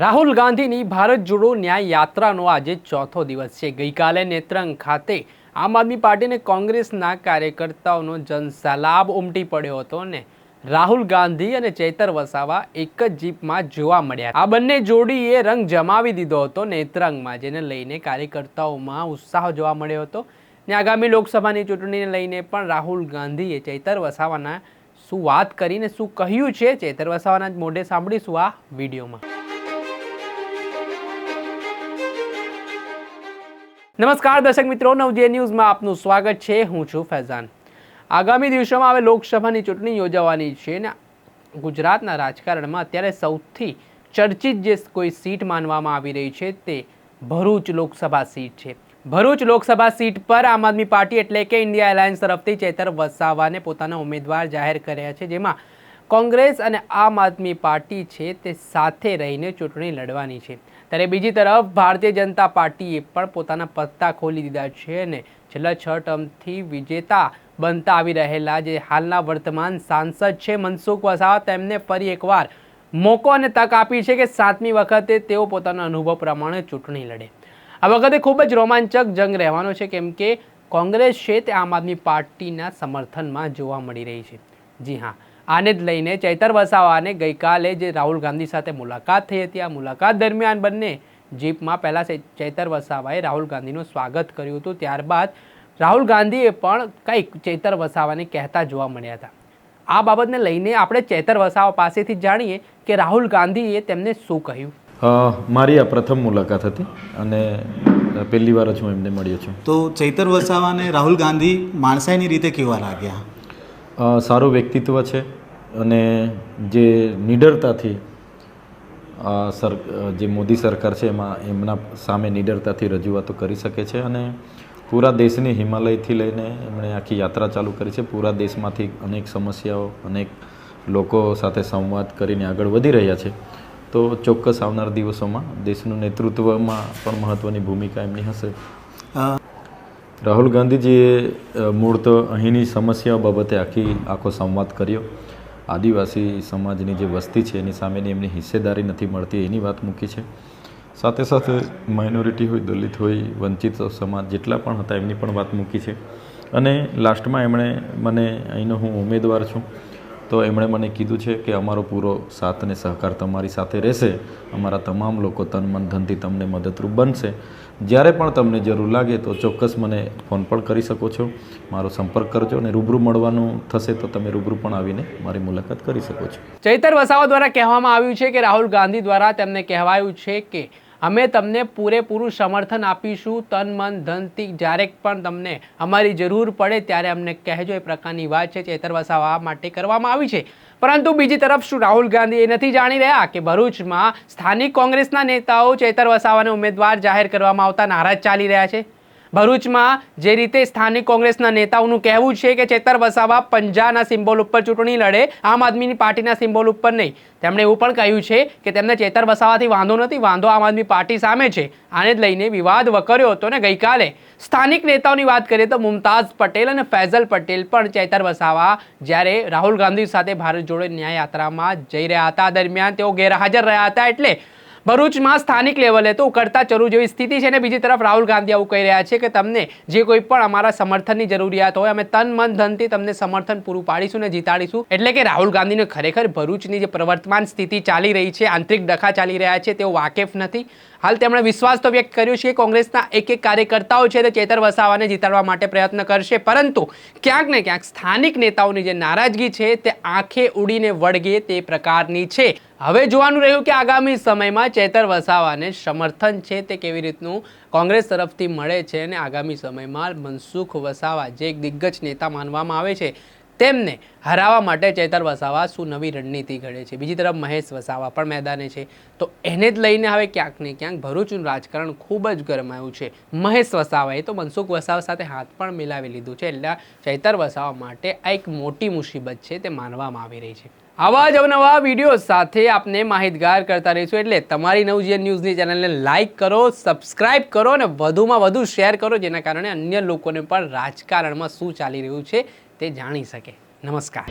રાહુલ ગાંધીની ભારત જોડો ન્યાય યાત્રાનો આજે ચોથો દિવસ છે. ગઈકાલે નેત્રંગ ખાતે આમ આદમી પાર્ટી અને કોંગ્રેસના કાર્યકર્તાઓનો જનસલાબ ઉમટી પડ્યો હતો ને રાહુલ ગાંધી અને ચૈતર વસાવા એક જ જીપમાં જોવા મળ્યા. આ બંને જોડીએ રંગ જમાવી દીધો હતો નેત્રંગમાં, જેને લઈને કાર્યકર્તાઓમાં ઉત્સાહ જોવા મળ્યો હતો. ને આગામી લોકસભાની ચૂંટણીને લઈને પણ રાહુલ ગાંધીએ ચૈતર વસાવાના શું વાત કરીને શું કહ્યું છે? ચૈતર વસાવાના મોઢે સાંભળીશું આ વિડીયોમાં. નમસ્કાર દર્શક મિત્રો, નવજે ન્યૂઝમાં આપનું સ્વાગત છે. હું છું ફૈઝાન. આગામી દિવસોમાં હવે લોકસભાની ચૂંટણી યોજાવાની છે ને ગુજરાતના રાજકારણમાં અત્યારે સૌથી ચર્ચિત જે કોઈ સીટ માનવામાં આવી રહી છે તે ભરૂચ લોકસભા સીટ છે. ભરૂચ લોકસભા સીટ પર આમ આદમી પાર્ટી એટલે કે ઇન્ડિયા એલાયન્સ તરફથી ચેતર વસાવાને પોતાના ઉમેદવાર જાહેર કર્યા છે, જેમાં કોંગ્રેસ અને આમ આદમી પાર્ટી છે તે સાથે રહીને ચૂંટણી લડવાની છે. ત્યારે બીજી તરફ ભારતીય જનતા પાર્ટીએ પણ પોતાના પત્તા ખોલી દીધા છે અને છેલ્લા છ ટર્મથી વિજેતા બનતા આવી રહેલા જે હાલના વર્તમાન સાંસદ છે મનસુખ વસાવા, તેમને ફરી એકવાર મોકો અને તક આપી છે કે સાતમી વખતે તેઓ પોતાના અનુભવ પ્રમાણે ચૂંટણી લડે. આ વખતે ખૂબ જ રોમાંચક જંગ રહેવાનો છે, કેમ કે કોંગ્રેસ છે તે આમ આદમી પાર્ટીના સમર્થનમાં જોવા મળી રહી છે. જી હા આને જ લઈને ચૈતર વસાવાને ગઈકાલે જે રાહુલ ગાંધી સાથે મુલાકાત થઈ હતી આ મુલાકાત દરમિયાન બંને જીપમાં પહેલાં ચૈતર વસાવાએ રાહુલ ગાંધીનું સ્વાગત કર્યું હતું. ત્યારબાદ રાહુલ ગાંધીએ પણ કંઈક ચૈતર વસાવાને કહેતા જોવા મળ્યા હતા. આ બાબતને લઈને આપણે ચૈતર વસાવા પાસેથી જ જાણીએ કે રાહુલ ગાંધીએ તેમને શું કહ્યું. મારી આ પ્રથમ મુલાકાત હતી અને પહેલી વાર જ હું એમને મળ્યો છું. તો ચૈતર વસાવા અને રાહુલ ગાંધી માણસાઈની રીતે કેવા લાગ્યા? સારું વ્યક્તિત્વ છે અને જે નિડરતાથી સર, જે મોદી સરકાર છે એમાં, એમના સામે નિડરતાથી રજૂઆતો કરી શકે છે અને પૂરા દેશની હિમાલયથી લઈને એમણે આખી યાત્રા ચાલુ કરી છે. પૂરા દેશમાંથી અનેક સમસ્યાઓ, અનેક લોકો સાથે સંવાદ કરીને આગળ વધી રહ્યા છે. તો ચોક્કસ આવનાર દિવસોમાં દેશનું નેતૃત્વમાં પણ મહત્ત્વની ભૂમિકા એમની હશે. રાહુલ ગાંધીજીએ મૂળ તો અહીંની સમસ્યાઓ બાબતે આખી, આખો સંવાદ કર્યો. આદિવાસી સમાજની જે વસ્તી છે, એની સામેની એમની હિસ્સેદારી નથી મળતી એની વાત મૂકી છે. સાથે સાથે માઇનોરિટી હોય, દલિત હોય, વંચિત સમાજ જેટલા પણ હતા, એમની પણ વાત મૂકી છે. અને લાસ્ટમાં એમણે મને, અહીંનો હું ઉમેદવાર છું. તો એમણે મને કીધું છે કે અમારો પૂરો સાથ અને સહકાર તમારી સાથે રહેશે. અમારા તમામ લોકો તન મન ધનથી તમને મદદરૂપ બનશે. જ્યારે પણ તમને જરૂર લાગે તો ચોક્કસ મને ફોન પણ કરી શકો છો. મારો સંપર્ક કરજો અને રૂબરૂ મળવાનું થશે તો તમે રૂબરૂ પણ આવીને મારી મુલાકાત કરી શકો છો. ચૈતર વસાવા દ્વારા કહેવામાં આવ્યું છે કે રાહુલ ગાંધી દ્વારા તેમને કહેવાયું છે કે અમે તમને પૂરેપૂરું સમર્થન આપીશું, તન, મન ધનથી જ્યારે પણ તમને અમારી જરૂર પડે ત્યારે અમને કહેજો, એ પ્રકારની વાત છે, ચેતર વસાવા માટે કરવામાં આવી છે. પરંતુ બીજી તરફ શું રાહુલ ગાંધી એ નથી જાણી રહ્યા કે ભરૂચમાં સ્થાનિક કોંગ્રેસના નેતાઓ ચેતર વસાવાને ઉમેદવાર જાહેર કરવામાં આવતા નારાજ ચાલી રહ્યા છે? ભરૂચમાં જે રીતે સ્થાનિક કોંગ્રેસના નેતાઓનું કહેવું છે કે ચેતર વસાવા પંજાના સિમ્બોલ ઉપર ચૂંટણી લડે, આમ આદમીની પાર્ટીના સિમ્બોલ ઉપર નહીં. તેમણે એવું પણ કહ્યું છે કે તેમને ચેતર વસાવાથી વાંધો નથી, વાંધો આમ આદમી પાર્ટી સામે છે. આને જ લઈને વિવાદ વકર્યો હતો ને ગઈકાલે. સ્થાનિક નેતાઓની વાત કરીએ તો મુમતાઝ પટેલ અને ફૈઝલ પટેલ પણ ચેતર વસાવા જ્યારે રાહુલ ગાંધી સાથે ભારત જોડો ન્યાય યાત્રામાં જઈ રહ્યા હતા. દરમિયાન તેઓ ગેરહાજર રહ્યા હતા એટલે ભરૂચમાં સ્થાનિક લેવલે તો ઉકળતા ચરુ જેવી સ્થિતિ છે ને બીજી તરફ રાહુલ ગાંધી આવું કહી રહ્યા છે કે તમને જે કોઈ પણ અમારા સમર્થનની જરૂરિયાત હોય, અમે તન મન ધનથી તમને સમર્થન પૂરું પાડીશું ને જીતાડીશું. એટલે કે રાહુલ ગાંધીને ખરેખર ભરૂચની જે પ્રવર્તમાન સ્થિતિ ચાલી રહી છે, આંતરિક ડખા ચાલી રહ્યા છે, તેઓ વાકેફ નથી. હાલ તેમણે વિશ્વાસ તો વ્યક્ત કર્યો છે કે કોંગ્રેસના એક એક કાર્યકર્તાઓ છે તે ચેતર વસાવાને જીતાડવા માટે પ્રયત્ન કરશે, પરંતુ ક્યાંક ને ક્યાંક સ્થાનિક નેતાઓની જે નારાજગી છે તે આંખે ઉડીને વળગે તે પ્રકારની છે. હવે જોવાનું રહ્યું કે આગામી સમયમાં ચેતર વસાવાને સમર્થન છે તે કેવી રીતનું કોંગ્રેસ તરફથી મળે છે અને આગામી સમયમાં મનસુખ વસાવા જે એક દિગ્ગજ નેતા માનવામાં આવે છે, તેમને હરાવવા માટે ચેતર વસાવા શું નવી રણનીતિ ઘડે છે? બીજી તરફ મહેશ વસાવા પણ મેદાને છે. તો એને જ લઈને હવે ક્યાંક ને ક્યાંક ભરૂચનું રાજકારણ ખૂબ જ ગરમાયું છે. મહેશ વસાવાએ તો મનસુખ વસાવા સાથે હાથ પણ મિલાવી લીધું છે. એટલે ચેતર વસાવા માટે આ એક મોટી મુસીબત છે તે માનવામાં આવી રહી છે. આવા જ અવનવા વીડિયો સાથે આપને માહિતગાર કરતા રહીશું. એટલે તમારી નવજીવન ન્યૂઝની ચેનલને લાઇક કરો, સબસ્ક્રાઇબ કરો અને વધુમાં વધુ શેર કરો, જેના કારણે અન્ય લોકોને પણ રાજકારણમાં શું ચાલી રહ્યું છે તે જાણી શકે. નમસ્કાર.